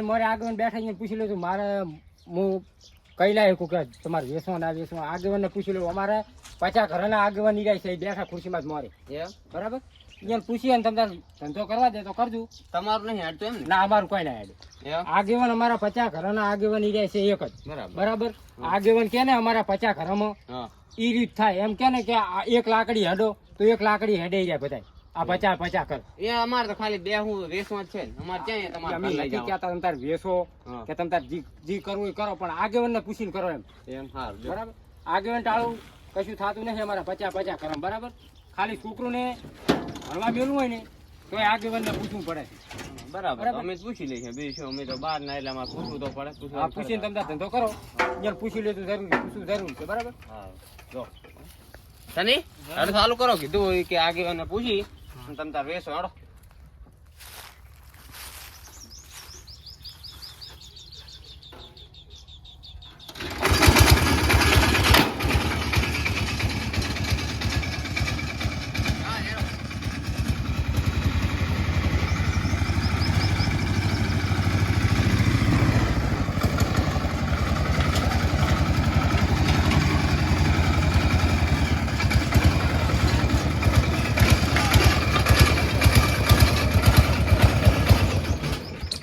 ખુરશી મારે આગળ બેઠા અહીંયા પૂછી લીધું મારે હું કઈ લાય કે તમારે વેસવા ના વેસવા આગેવાનને પૂછી લઉં અમારે પચાસ ઘરના આગેવાન નીકળાય છે બેઠા ખુરશીમાં જ મારે. બરાબર? અહીંયા પૂછીએ ને તમને ધંધો કરવા દે તો કરજો. તમારું નહીં હાડતું એમ ના? અમારું કોઈ ના હેડે. આગેવાન અમારા પચાસ ઘરના આગેવાન નીકળાય છે એક જ. બરાબર. આગેવાન કે ને અમારા પચાસ ઘરમાં. ઈ રીત થાય. એમ કે ને કે એક લાકડી હેડો તો એક લાકડી હેડે જાય બધા આ પચાસ પચાસ કર. એ અમારે તો ખાલી બે હું રેસમાં છે અમારે ક્યાં તમારે અમે નથી કહેતા તમે તાર વેસો કે તમે તાર જી જી કરવું એ કરો પણ આગેવાનને પૂછીને કરો એમ. એમ હારું બરાબર? આગેવન ટાળું કશું થતું નથી અમારે પચાસ પચાસ કરો બરાબર? ખાલી છોકરુંને ભણવા મેળવું હોય ને તો એ આગેવાનને પૂછવું પડે. બરાબર. અમે પૂછી લઈએ બે છો. અમે તો બહાર ના એટલે અમારે પૂછવું તો પડે પૂછવું પૂછીને. તમે ધંધો કરો. યાર પૂછી લેતું જરૂરી પૂછવું જરૂર છે બરાબર? હા જો. તને ચાલુ કરો. કીધું કે આગેવાને પૂછી. તમે તાર વેસો હાડો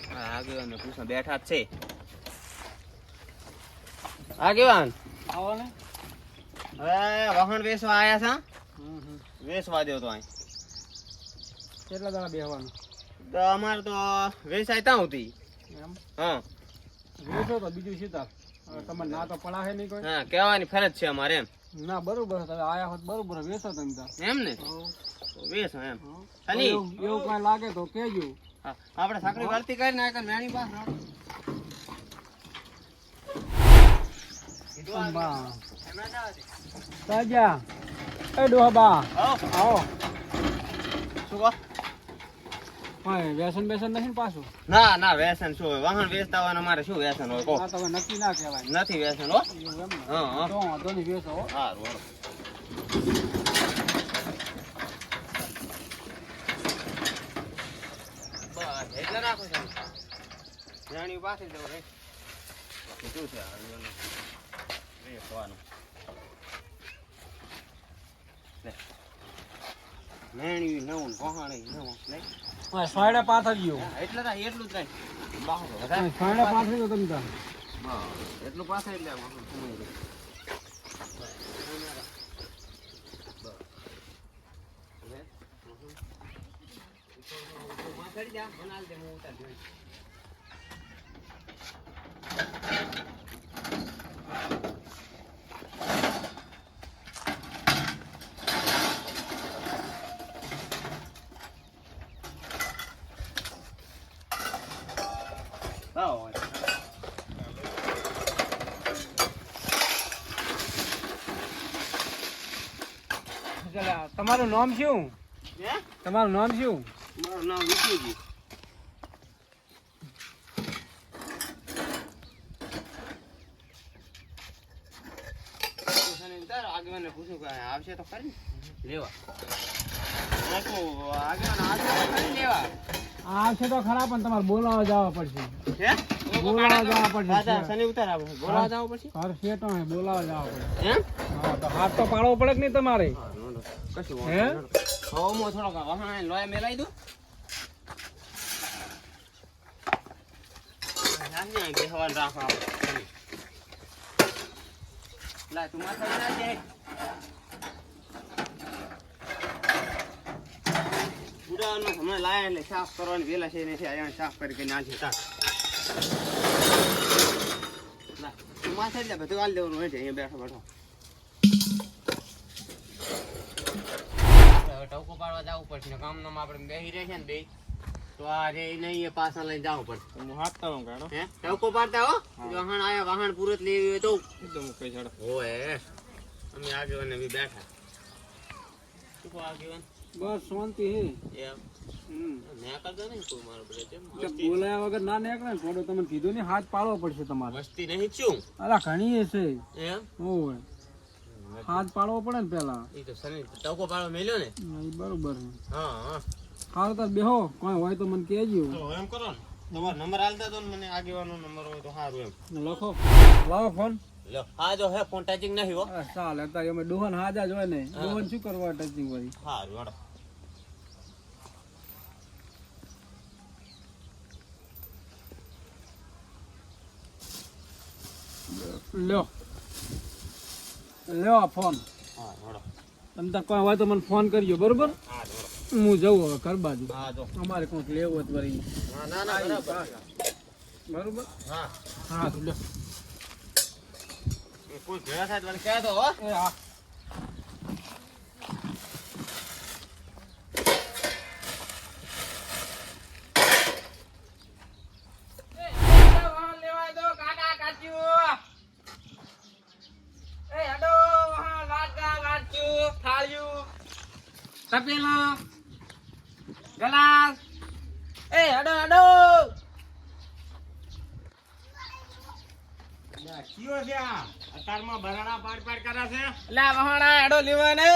હા, આગેવાનને જ છે. આગેવાન આવો ને. હવે વાહન વેસવા આયા છે વેસવા દો તો અહીં. કેટલા દાડા બેહવાનું? તો અમારે તો વેસાય ત્યાં હતી હા. વેસો તો બીજું શું તાર તમારે ના તો પડાશે નહીં કોઈ. હા કહેવાની ફરજ છે અમારે એમ. ના બરોબર તમે આયા હોત બરોબર વેસો તમે તાર એમ ને? વેસો એમ. હા. એવું કાંઈ લાગે તો કહેજો. આપણે સાંકળી વળતી કરી નાખે મેણી પાસે અંબા તાજા એ ડોહબા આવો શું કહો વ્યસન બેસન નથી પાછું ના ના વ્યસન શું હોય વાહન વેચતા હોય ને અમારે શું વ્યસન હોય કહો તમે નક્કી ના કહેવાય નથી વ્યસન હો હા હા તો નહીં વેચો હો. હાલો. બસ એટલે રાખો છો જાણી પાસે જવું રે છે ખવાનું. લે. મેણ્યું નવું ને નવું. લે. હા, એટલે તો એટલું જ રહે. સોયડે તમે તાર એટલું પાસે એટલે જા, દે, હું ઉતારી. લાવો હવે. ચાલે, તમારું નામ શું? તમારું નામ શું? મારું નામ વિષ્ણુજી. આગેવાનને પૂછ્યું કે આવશે તો ખરી? લેવા. આગેવાન આવશે તો ખરી લેવા. આવશે તો ખરા પણ તમારે બોલાવા જવા પડશે. હે? જવા પડશે. દાદા, શનિ ઉતાર આપણે. બોલાવા જવા પડશે? હે, બોલાવવા જવા પડશે. એમ? હા તો હાથ તો પાડવો પડે કે નહીં તમારે. કશું હે? વાંધો નહીં. હવે હું થોડોક વહાણે લોહી મેલાઈ દઉં. નાખજે અહીં બેસવાનું રાખો આપણે. લાય, તું માથે. ઉડાવવાનું હમણાં લાયા એટલે સાફ કરવાની વેલા છે ને છે અહીંયા સાફ કરી કરીને નાખી. લાય, તું માથે એટલે લે, બધું હાલ દેવાનું હોય છે અહીંયા બેઠો બેઠો જવું પડશે. ને આપણે બેસી રહે છે ને બે તો આ રે નહીં એ પાછા લઈને જવું પડશે. હું હાથ તો કાઢો હે? ટવકો પાડતા હો? વાહણ આયા વાહણ પૂરત લેવી હોય તો. એકદમ કઈ છાડો ઓય અમે આગેવાન બી બેઠા. શું કહો આગેવાન? બસ શાંતિ હે. એમ? બોલાયા વગર ના નીકળે ને થોડો તમને કીધું ને હાથ પાડવો પડશે તમારે. વસ્તી નહીં શું અલા ઘણી હશે. એમ? હાથ પાડવો પડે ને પેલા. તો ટકો પાડો મેલ્યો ને. બરોબર હા હા. હાલ તાર બેહો. કોઈ હોય તો મને કહેજો. તો એમ કરો ને તમારો નંબર આલ તો મને આગેવાનો નંબર હોય તો સારું એમ. લખો. લાવો ફોન. લ્યો હા જો હે ફોન ટચિંગ નહીં હો. હા, ચાલે અત્યારે અમે ડોહન હાજા જ હોય ને ડોહન શું કરવા ટચિંગ વળી સારું હાડો લ્યો આ ફોન. તમે તાર કોઈ હોય તો મને ફોન કરજો બરોબર? હું જઉં હવે ઘર બાજુ. અમારે કોઈક લેવું હતું વળી. બરાબર? હા. હા તો લ્યો કોઈ ભેળા થાય તો મને કહેતો હો એ હા તપેલા. ગલાસ. એ હડો હડો. કયો છે આ? અતારમાં બરાડા પાડ પાડ કરે છે? લા વહાણા હડો લેવા ને.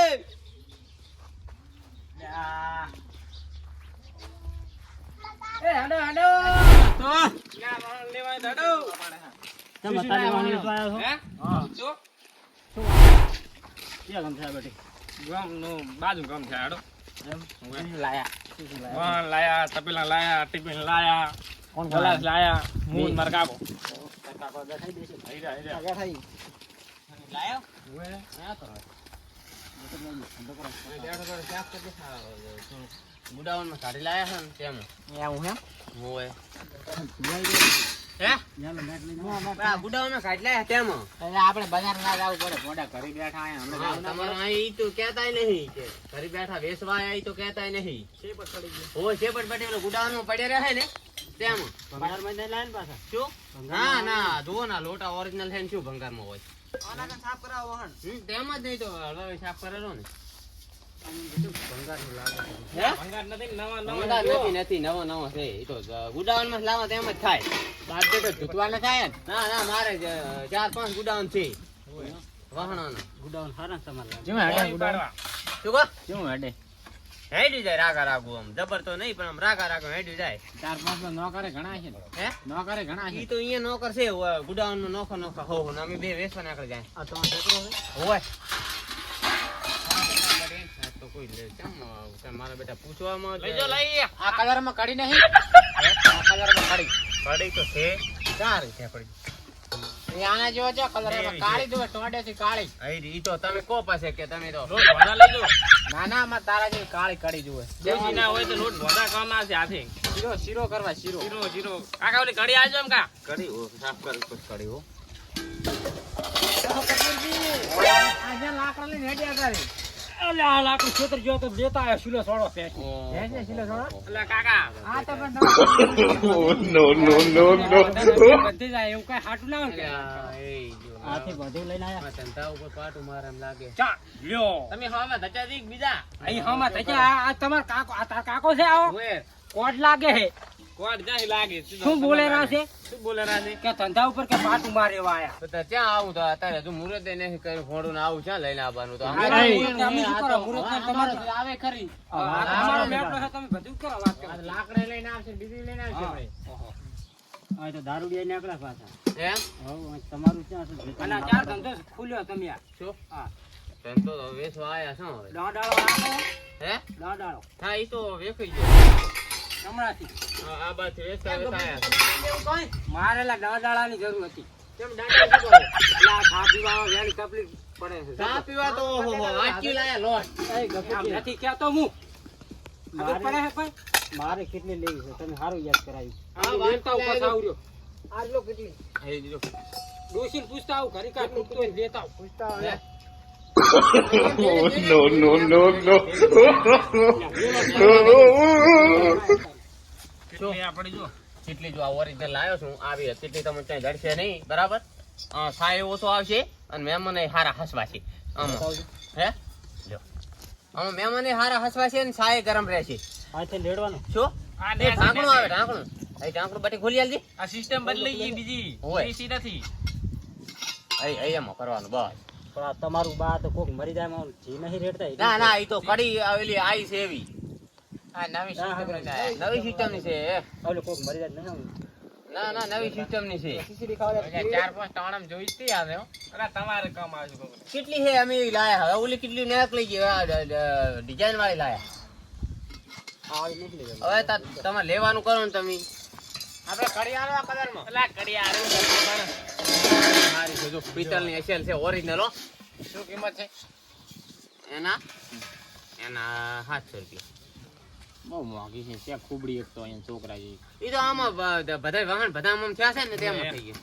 એ હડો હડો. તો લા વહાણ લેવા હડો. તમે તારી વાણી તો આવ્યો હે. હા શું? ક્યાં ગમ બેટી? ગામનું બાજુ ગામ છે હડો. લાયા. લાયા તપેલા લાયા ટિફિન લાયા કોણ ગલાસ લાયા મૂન માર કાકો લાયો? ગુડાઉનમાં કાઢી લાયા છે ને તેમ હોય હે? કાઢી લાયા તેમ આપણે બજાર ના જવું પડે મોટા ઘરે બેઠા આયા હા, તમારે અહીં તો કહેતાય નહીં ઘરે બેઠા વેસવા આયા તો કહેતાય નહીં. હોય શેપટ પટેલ પેલો ગુડાઉનમાં પડ્યા રહે ને તેમ. શું? ના ના જુઓ ના લોટા ઓરિજિનલ છે ને શું ભંગારમાં હોય. હમ, તેમ જ નહીં તો હવે સાફ કરેલો ને. ચાર પાંચ ગુડાઉન છે. વાહણાના. ગુડાઉન સારા તમારે પાણી પાડવા. શું કહો? શું હડે? હેડી જાય રાગા રાગુ આમ. જબર તો નહીં પણ આમ રાગા રાગુ હેડી જાય. ચાર પાંચ નોકરે ઘણા છે ને. હે? નો કરે ઘણા ઈ તો અહીંયા નોકર છે. ગુડાઉનમાં નોખો નોખો. હો હો અમે બે વેસવા નીકળી જાય. આ તમારો છોકરો હોય. આ લે કેમ મારા બેટા પૂછવામાં લઈ જો લઈ. આ કલરમાં નહીં. આ કલરમાં કડી તો છે. ચાર છે પડી આના જેવો છે કલર એવી માં છે. કાળી જોવે ટોડે થી કાળી. અહીં ઈ તો તમે કો પાસે કે તમે તો લોટ ભોંડા લઈ જો ના ના માં તારા જેવી કાળી કડી જોવે. ના હોય તો લોટ ભોંડા કામ હાથે શીરો શીરો કરવા શીરો. કાકા ઓલી કડી આવજો એમ કા? કડી હો સાફ કર કુછ કડી હો આજે લાકડા લઈને હેડ્યા તારે. અલે આ લાકડું છોતર જો તો દેતા આયો શીલો સોડો છે હે છે શીલો સોડો એટલે કાકા. આ તો પણ નો નો નો નો બધી જાય એવું કઈ હાટું ના હોય એ જો. બધું લઈને આયા ધંધા ઉપર પાટું મારે એમ લાગે. ચા લ્યો. તમે હવામાં ધચા દીક બીજા? અહીં હમા થઈ આ આ તમાર કાકો આ તાર કાકો છે આવો. કોટ લાગે હે કોટ જાય લાગે? શું બોલે છે? શું બોલે છે? કે ધંધા ઉપર કે પાટું મારે એવા તો ત્યાં આવું તો અત્યારે હજુ મુહૂર્ત ય નથી કર્યું ફોડું આવું લઈને આવવાનું તો. આવે ખરી. તમારો છે, તમે બધું કરો વાત કરો. લાકડા લઈને આવશે બીજું લઈને આવશે ભાઈ. તો નીકળ્યા પાછા. તમારું ક્યાં છે અને ચાર ધંધો ખુલ્યો તમે આ. શું? હા. ધંધો તો વેચવા આયા છો હવે. દાડાળો હે? દાડાળો. હા ઈ તો વેખી ગયો. હમણાંથી. આ બાજુ મારે લા દાડાળાની જરૂર હતી. કેમ તકલીફ પડે છે. પીવા તો ઓહો હો, વાટકી લાયા લોટ. નથી કહેતો હું. ખબર પડે હે કોઈ? મારે કેટલી લેવી છે? તમે સારું યાદ કરાવી આ લેતા ઉપર વાટકી આટલો કેટલી? હે, જો. ડોશીને પૂછતા આવું, ઘરે કાંઈ ખૂટતું હોય તો લેતા આવું. હે? કેટલી આ પડી જો કેટલી જો આ ઓરિજિનલ લાવ્યો છું આવી હતી એટલી તમને ક્યાંય જડશે નહીં બરાબર? સાય ઓછો આવશે અને મહેમાન હારા હસવા છે. આમાં હે? લ્યો આમાં મહેમાન હારા હસવા છે ને સાય ગરમ રહેશે હાથે લેડવાનું. શું? આ ઢાંકણું આવે ઢાંકણું. એ ઢાંકણું બટી ખોલી આલજે. આ સિસ્ટમ બદલાઈ ગઈ બીજી. હોય. નથી. અહીં અહીં કરવાનું બસ. પણ આ તમારું બા તો કોક મરી જાય જી નહીં રેડતા. ના ના એ તો કડી આવેલી આઈ છે એવી. આ નવી ના, ની નવી સિસ્ટમની છે ઓલું કોક મરી જાય ના ના નવી સિસ્ટમની છે. ચાર પાંચ ત્રણ જોઈ હતી આવે હો. તમારે કામ આવે કોક. કેટલી છે અમે લાયા. હવે ઓલી કેટલી નીકળી ગઈ ડિઝાઇન વાળી લાયા. ગયું હવે તમે તમારે લેવાનું કરો ને તમે. આપણે કડી આ કલરમાં. બધું છે જો પિત્તળની એસેલ છે ઓરિજિનલ શું કિંમત છે? એના એના સાતસો રૂપિયા. બહુ મોંઘી છે ત્યાં ખૂબડી એક તો અહીંયા છોકરા જેવી. એ તો આમાં બધા વાહન બધા આમાં થયા છે ને તેમાં થઈ ગયું.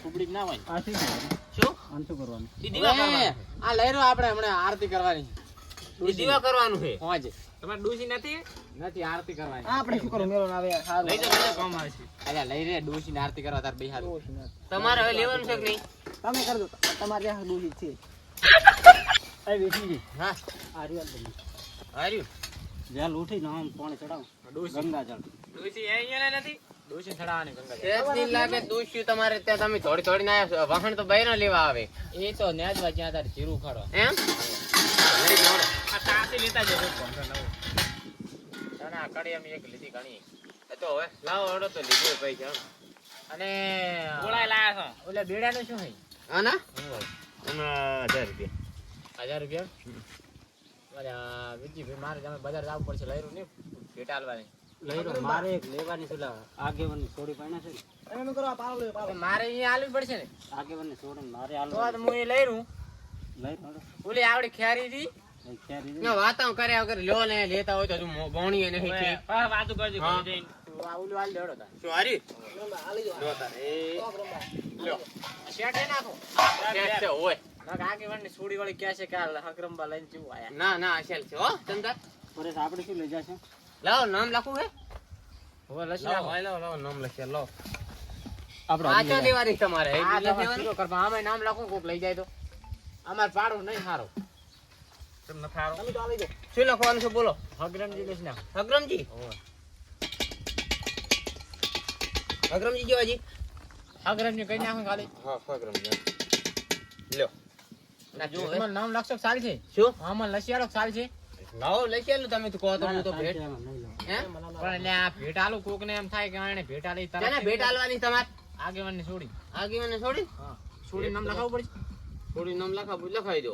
ખૂબડી ના હોય. આ શું કરવાનું? શું? કરવાનું? દીવા આ લઈ રહ્યો આપણે હમણાં આરતી કરવાની દીવા કરવાનું છે. હોજે તમારે ડૂસી નથી? નથી આરતી કરવાની આપણે શું કરવું? મેળો આવે સારું. લઈ જાઓ, લઈ જાઓ, કામ અલ્યા લઈ રે ડૂસી ને આરતી કરવા તાર બે તમારે હવે લેવાનું છે કે નહીં? તમે કરજો. તમારે ત્યાં છે. આ વેઠી હા. આ રિયલ બની ઉઠી ને આમ પાણી ચડાવ. ગંગા જળ. ડૂસી અહીંયા નથી? ચડાવવાની ગંગા લાગે દૂષ્યું તમારે ત્યાં તમે થોડી થોડી ના વાહન તો બહેનો લેવા આવે. એ તો નેજવા જ્યાં તારે જીરું ખાડો. એમ. આ તાસી લેતા જજો. ના કડી અમે એક લીધી ઘણી. એ તો હવે લાવો હળો તો લીધું પૈસા અને ગોળાય લાયા છો. ઓલા બેડાનું શું આના? આના હજાર રૂપિયા. હજાર રૂપિયા? અલ્યા વિજયભાઈ મારે તમે બજાર જવું પડશે રહ્યું નહીં ભેટ આલવાની. લઈ લો મારે એક લેવાની છે આગેવાની સોડી પાડ્યા છે ને. મારે અહીંયા આલવી પડશે ને? આગેવાની છોડી મારે તો હાલ તો હું એ લઈ રહ્યું ઓલી આવડી ખ્યારી હતી ના કર્યા વગર લ્યો ને લેતા હોય તો નહીં છે હા, વાતું કરજો હા. શું હારી? લો તાર નાખો છે નાખ આગેવાનની વાળી ક્યાં છે? કે હકરંબા લઈને જેવું આયા. ના ના અસલ છે હો ચંદા. પરેશ આપણે શું લઈ જશે? લાવો નામ લખું હે. હવે લસી લાવો. લાવો લાવો નામ લખી લો આપણે આ દેવાની તમારે આ દેવાની? કરવા આમાંય નામ લખું કોક લઈ જાય તો. અમાર પાડું નહીં સારું તમને નથી હારો. શું લખવાનું છે બોલો. હગરમજી લસી નાખો અગ્રમજી અગ્રમજી જો હજી? હગરમજી કઈ નાખો ખાલી? હા ના જો, તમારું નામ લખશો સાલ છે. શું? આમાં લસિયાળો સાલ છે. લાવો લખી આલું તમે તો કહો તો હું તો ભેટ હે? પણ એટલે આ ભેટ આલુ કોક ને એમ થાય કે આને ભેટ આલી કેને ભેટ આલવાની તમારે? આગેવાનની છોડી. આગેવાને છોડી? છોડી નામ લખાવવું પડશે? થોડી નામ લખાવું લખાઈ દો.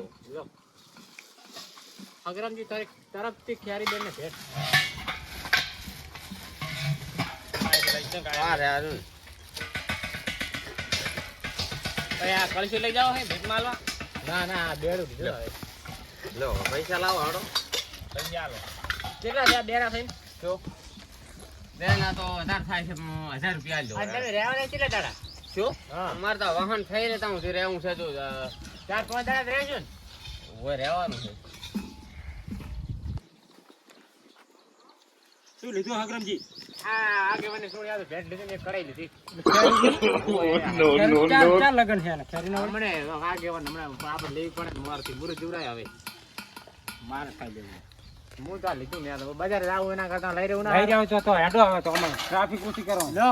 અગરમજી તારી તરફથી ખ્યારી બેન ને ભેટ. હા રે હારું. હવે આ કળશી લઈ જાઓ હે ભેટ માલવા ના ના બેડું કીધું લો. પૈસા લાવો હાડો પછી આલો. કેટલા થયા? બેરા થઈને? જો બેના તો હજાર થાય છે હું હજાર રૂપિયા લો તમે રહેવાના કેટલા દાડા? શું? હા. અમારે તો વાહન થઈ ને હું રહેવું છે તો ચાર પાંચ દાડા જ રહેજો ને. ઊભો રહેવાનું છે. શું લીધું હકરમજી? ને છે ને ને હું બજાર જાવું એના કરતા લઈ રહ્યું લઈ જાવ તો તો હેડો હવે તો અમે ટ્રાફિક ઓછી કરો. લો.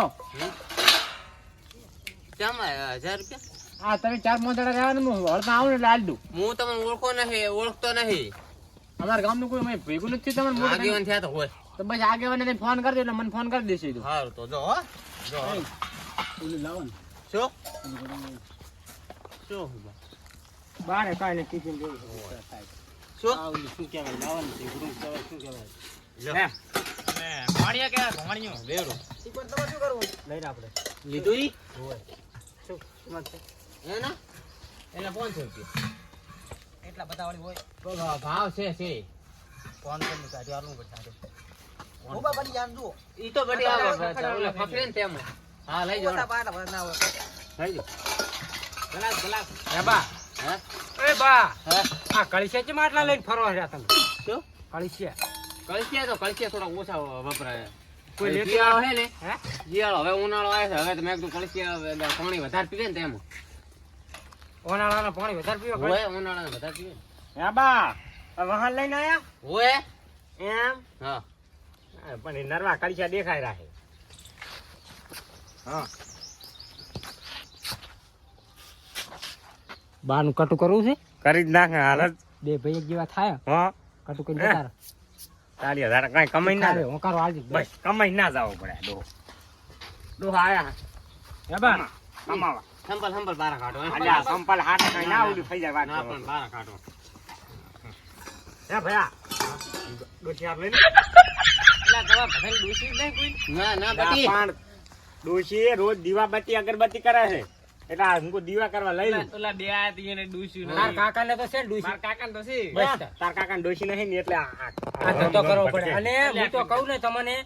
ચામાં હજાર રૂપિયા? આ તમે ચાર પાંચ દાડા રહેવાનું હું હળતા આવું ને એટલે આલી દઉં. હું તમને ઓળખો નહીં ઓળખતો નહીં અમારા ગામનું કોઈ મેં ભેગું નથી થયું તમારે આગેવાન થયા તો હોય. તો બસ આગેવાને ફોન કરી દે એટલે મને ફોન કરી દેશે તું. સારું તો જો હો. જો. ઓલું લાવો ને. શું? શું બારે કાંઈ નહીં ટિફિન જેવું શું આ ઓલું શું કહેવાય? લાવવાનું છે ગ્રુપ કહેવાય શું કહેવાય. ને ભણ્યા કે ભણ્યું બેરું લઈ લે આપણે. લીધું ઈ? શું? કિંમત છે? હે ના? એટલે પાંચસો રૂપિયા. એટલા બધા વાળી હોય. તો ભાવ છે છે ફોન ઈ તો આવે. ઓલા ને તેમાં હા લઈ જાઓ. લઈ જાઓ. Glass glass. હે બા. હે? એ બા. આ કળશિયા ચેમ આટલા લઈને ફરવા રહ્યા તમે. શું? કળશિયા. કળશિયા તો કળશિયા થોડા ઓછા વપરાય. કોઈ લેતું હે ને હે? શિયાળો હવે ઉનાળો આવે છે. હવે તો મેં કીધું કળશિયા એટલે પાણી વધારે પીવે ને તેમ. ઓનાળાના પાણી વધારે પીવે હોય ઉનાળા વધારે પીવે હે બા વાહન લઈને આયા? હોય? એમ? હા, પણ એ નરવા કડિયા દેખાય રાખે. હા. બાનું કટુ કરવું છે? કરી જ નાખે હાલ જ. બે ભાઈ એક જેવા થાય? હા. કટુ કરી? જતા ચાલી હજાર કઈ કમાઈ ના ખાલી હોંકારો આલજે. બસ કમાઈ ના જાવ પડે ડો ડો આયા. હે બા કમાવા. સંપલ સંપલ બારા કાઢો? અલ્યા સંપલ હાથે કઈ ના ઉડી થઈ જાય વાત ના પણ બારા કાઢો. હે ભયા? ગોઠિયાર લઈને. ના ના બટી પણ ડોશી રોજ દીવા બત્તી અગરબત્તી કરે છે. એટલે આ હું દીવા કરવા લઈ લઉં. ઓલા બે આયા તી એને ડૂસ્યું તાર કાકાને તો છે ડૂસી. મારા કાકા તો છે. બસ. તાર કાકા ડોશી નહીં એટલે આ- ધંધો કરવો પડે. અને હું તો કહું ને તમને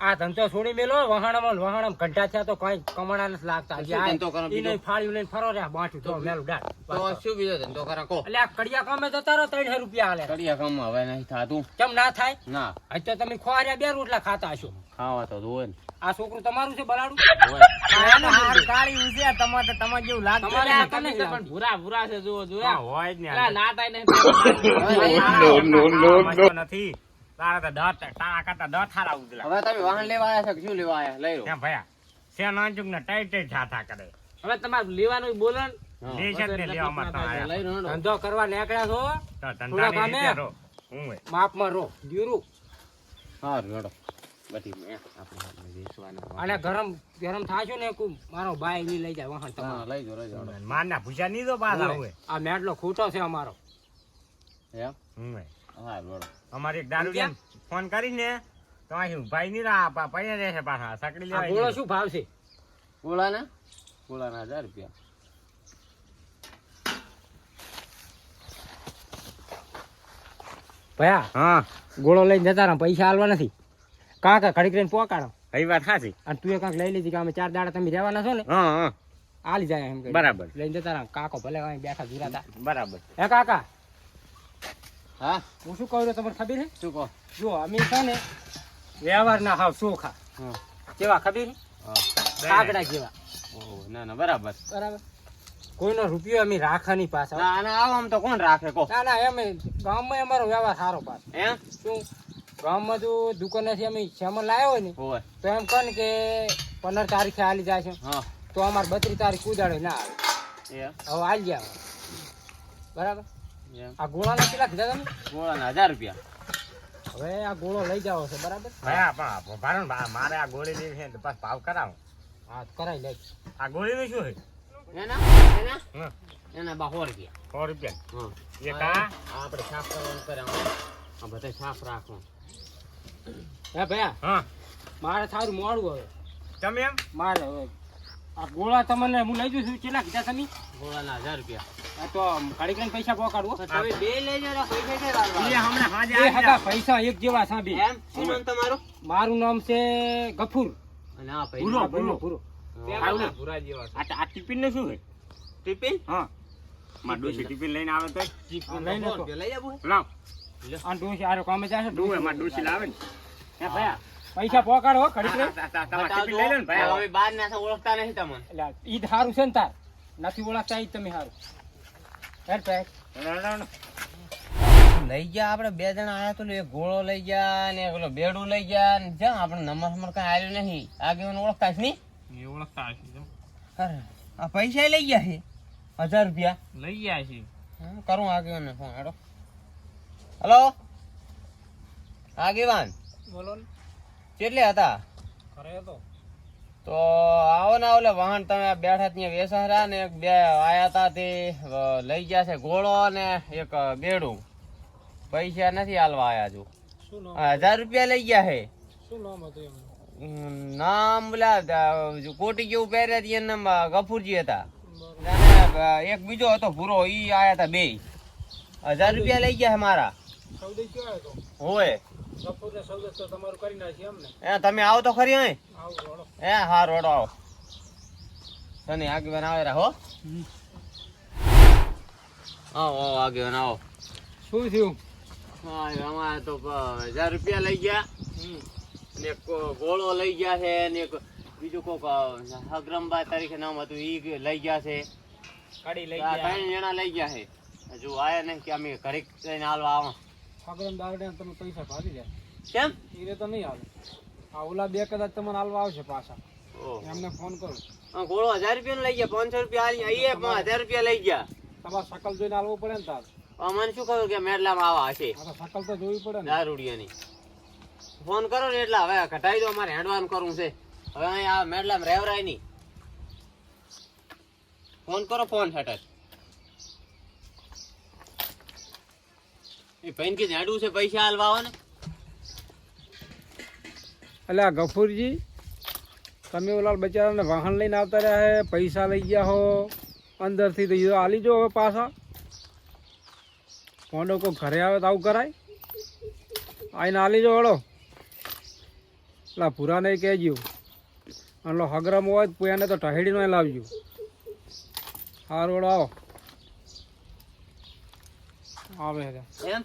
આ ધંધો છોડી મેલો વહાણામાં ને વહાણામાં ઘંટા થયા તો કઈ કમાણા નથી લાગતા. શું ધંધો કરો બીજો? નહીં ફાળ્યું લઈને ફરો રે બાંઠું તો મેલું ડાટ તો શું બીજો ધંધો કરો? કો. એટલે આ કડિયા કામે તો રહો ત્રણ રૂપિયા હાલે. કડિયા કામ હવે નહીં થાતું. કેમ ના થાય? ના. હજી તો તમે ખોવાર્યા બે રોટલા ખાતા હશો. ખાવા તો ધોવે ને. આ છોકરું તમારું છે બલાડું? જેવું નથી. તારા તો દસ તારા કરતા દસ થારા ઉજલા હવે તમે વાહન લેવા આવ્યા છો શું લેવા આવ્યા લઈ લો. ભયા છે નાનચુક ને ટાઈટ ટાઈટ કરે. હવે તમારે લેવાનું બોલો ને? હા. દેશ લેવામાં તો આયા. લઈ લો ને. ધંધો કરવા નીકળ્યા છો? તો. માપમાં રહો. દીરું. બધી મેં આપણે હાથમાં અને ગરમ ગરમ થાશો ને મારો ભાઈ ની લઈ જાય વાહન તમારો લઈ જો લઈ હેડો. મારના ભૂસા ની તો પાછા હું આ મેટલો ખોટો છે અમારો એમ? હું હે. હારું, હેડો. અમારે એક દારૂડિયાને ફોન કરીને તો અહીં ભાઈ ની રા પા- પૈયા રહેશે પાછા સકડી લેવા ગોળો શું ભાવ છે ગોળાના? ગોળાના હજાર રૂપિયા. ભયા હા ગોળો લઈને જતા રહ્યા પૈસા આલવા નથી કાકા ઘડીક રહીને પોકાડો. એ વાત સાચી. અને તું એ કાંક લઈ લીધી કે અમે ચાર દાડા તમે રહેવાના છો ને હા હા. આલી જાય એમ. બરાબર. લઈને જતા રહ્યા કાકો ભલે અહીં બેઠા જીરાતા બરાબર. હે કાકા? હા? હું શું કહું છું તમને ખબર છે? શું કહો? જો અમે છે ને વ્યવહારના હાવ ચોખા હા. કેવા ખબર. કાગડા જેવા. ઓહો, ના ના બરાબર. બરાબર? કોઈનો રૂપિયો અમે રાખે નહીં પાછા ના ના આવો આમ તો કોણ રાખે કો ના ના એમ ગામમાં અમારો વ્યવહાર સારો પાછો. એમ? શું? ગામમાં જો દુકાનેથી અમે સામાન લાવ્યો હોય ને તો એમ કહે ને કે પંદર તારીખે હાલી જાય છે હા. તો અમારે બત્રીસ તારીખ ઉદાડે ના આવે. એ હવે હાલી જાય બરાબર? આ ગોળાના કેટલા કીધા તમે? ગોળાના હજાર રૂપિયા. હવે આ ગોળો લઈ જાવ છે બરાબર? પણ ભારણ મારે આ ગોળી લેવી છે તો પાછો ભાવ કરાવો. હા તો કરાવી લે આ ગોળીનું શું છે? એના? એના? સો એના બાસો રૂપિયા. સો રૂપિયા. હા. આપણે સાફ કરવાનું કરે આ બધા સાફ રાખવાનું. હે ભયા? હા. મારે થારું મોડું હવે. તમે એમ? મારે હવે. આ ગોળા તમને હું લઈ જઉં છું કેટલા કીધા તમે? ગોળાના હજાર રૂપિયા. આ તો ઘડી કરીને પૈસા પોકાડવો. તમે બે લઈ જાઓ પૈસા છે એ હમણાં હાજે એ હતા પૈસા એક જેવા સાંભી એમ? શું નામ તમારું? મારું નામ છે ગફુર. અને આ ભૂરો, પૂરો ભૂરો. પૂરો જેવા આ આ ટિફિન ને શું છે? ટિફિન? હા. માર ડોશી ટિફિન લઈને આવે તો લઈને લઈ જાવ લાવ. આ ડોસી આરો કામે જાય છે ડોવે માં ડોસી લાવે ને. હે ભયા પૈસા હો, રહી. તા- તા- તમારે લઈ લે ને ભયા હવે બાર ના ઓળખતા નહીં તમને એટલે ઈ ઈદ હારું છે ને તાર. નથી ઓળખતા ઈ તમે હારું. હેડ પેક લઈ ગયા આપણે બે જણા આયા તો એક ઘોડો લઈ ગયા ને પેલો બેડું લઈ ગયા ને જ્યાં આપણે નમર સમર કઈ આવ્યું નહીં. આગેવાન ઓળખતા છે નહીં? એ ઓળખતા છે અરે, આ પૈસા લઈ ગયા છે? હજાર રૂપિયા. લઈ ગયા છે. હમ, કરું આગેવાન ફોન હેડો. હલો? આગેવાન? બોલો કેટલે હતા? ઘરે તો તો આવો ને ઓલે વાહન તમે બેઠા ત્યાં વેસારા ને એક બે આયા તા તે લઈ ગયા છે ઘોડો ને એક બેડું. પૈસા નથી હાલવા આયા જો. આ હજાર રૂપિયા લઈ ગયા છે. શું નામ હતું એમનું? નામ બોલા કોટી જેવું પહેર્યા હતી એનું નામ ગફુરજી હતા. એક બીજો હતો ભૂરો ઈ આયા હતા બે. હજાર રૂપિયા લઈ ગયા છે મારા. સૌદે કયો હતો હોય ગફુર સૌદે તો તમારું કરી નાખી એમ ને. એ તમે આવો તો ખરી અહીં. આવું રોડો. એ હા રોડો આવો. તને આગેવાન આવે રા હો? આવો આવો આગેવાન આવો. શું થયું? હા અમારે તો હજાર રૂપિયા લઈ ગયા. ને ગોળો લઈ ગયા છે ને બીજું કોક હગરંબા તરીકે નામ હતું ઈ લઈ ગયા છે. ગાડી લઈ ગયા. ત્રણ જણા લઈ ગયા છે. હજુ આયા નહીં કે અમે ઘરે જઈને હાલવા આવો. ઠાકરમ દાગડે તમે પૈસા ભાગી જાય. કેમ? એને તો નહીં હાલે. આ ઓલા બે કદાચ તમને હાલવા આવશે પાછા. એમને ફોન કરો હા ગોળો હજાર રૂપિયા લઈ ગયા પાંચસો રૂપિયા હાલી એ હજાર રૂપિયા લઈ ગયા. તમારે સકલ જોઈને હાલવું પડે ને તાર. અમને મને શું ખબર કે મેડલામાં આવા હશે? સકલ તો જોવી પડે ને. દારૂડિયાની. ફોન કરો ને એટલે હવે ઘટાઈ દો અમારે હેડવાનું કરવું છે. હવે અહીં આ મેડલામાં રહેવરાય નહીં. ફોન કરો ફોન હેઠળ એ ભાઈ કે હેડવું છે પૈસા હાલવા આવો એટલે આ ગફુરજી, તમે ઓલા બચારાને વાહન લઈને આવતા રહ્યા હે, પૈસા લઈ ગયા હો, અંદરથી તો આલી જો હવે પાછા. કોનો કોઈ ઘરે આવે તો આવું કરાય? આઈને આલી જો હળો. એટલે પુરાને કહેજો અને હગરમ હોય તો એને તો ટહેડીનો લાવજો. સારું આવો. આવે છે. એમ?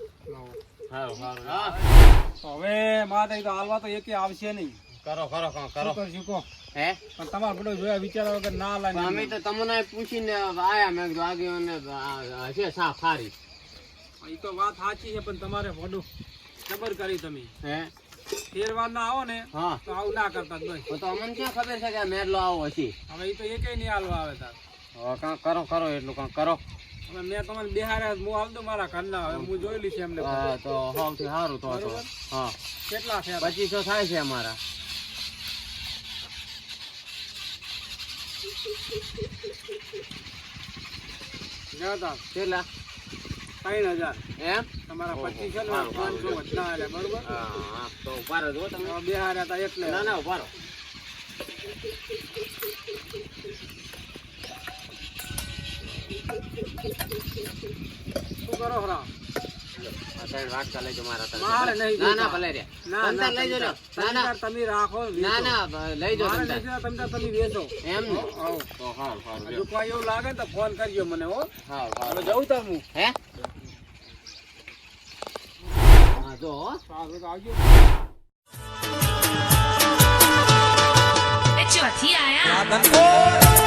હવે મારે તો હાલવા તો એકે આવશે નહીં. કરો કરો કરો કરો. શું કરશું હે? પણ તમારે બધું જોયા વિચારો વગર ના લાગે અમે તો તમને પૂછીને આયા. મેં કીધું ને હશે સા સારી એ તો વાત સાચી છે પણ તમારે વડું ખબર કરી તમે. હે? ફેરવાર ના આવો ને હા. તો આવું ના કરતા જ તો અમને ક્યાં ખબર છે કે મેરલો આવો હશે? હવે એ તો એકે નહીં હાલવા આવે તાર. કરો કરો એટલું કાંક કરો. મેં તમને બિહારે હું આવતો મારા ઘરના હવે હું જોઈ લઈશ એમને હા, તો સૌથી સારું તો તો. હા. કેટલા છે? પચીસો થાય છે અમારા. કેટલા? ત્રણ હજાર. એમ? તમારા ઓહો, ને પાંચસો. વધના આલ્યા બરોબર? હા તો ઊભા જો તમે. હવે બિહાર્યા હતા એટલે. ના ના ઊભા શું કરો ખરા આ ત્રણ વાટકા લઈ જાઓ મારા ત્રણ. મારે નહીં ના ના જોતા. ભલે રે ના તમતાર લઈ જાઓ લ્યો. ના ના તમે રાખો ના ના લઈ જાઓ મારે તમતાર. નહીં જોતા, તમતાર તમે વેચો એમ ને આવો. તો સારું સારું હજુ લ્યો. કોઈ એવું લાગે ને તો ફોન કરજો મને હો સારું હવે સારું જવું તાર હું હે હા જો હો. સારું તો આવજો It's your T.I.M.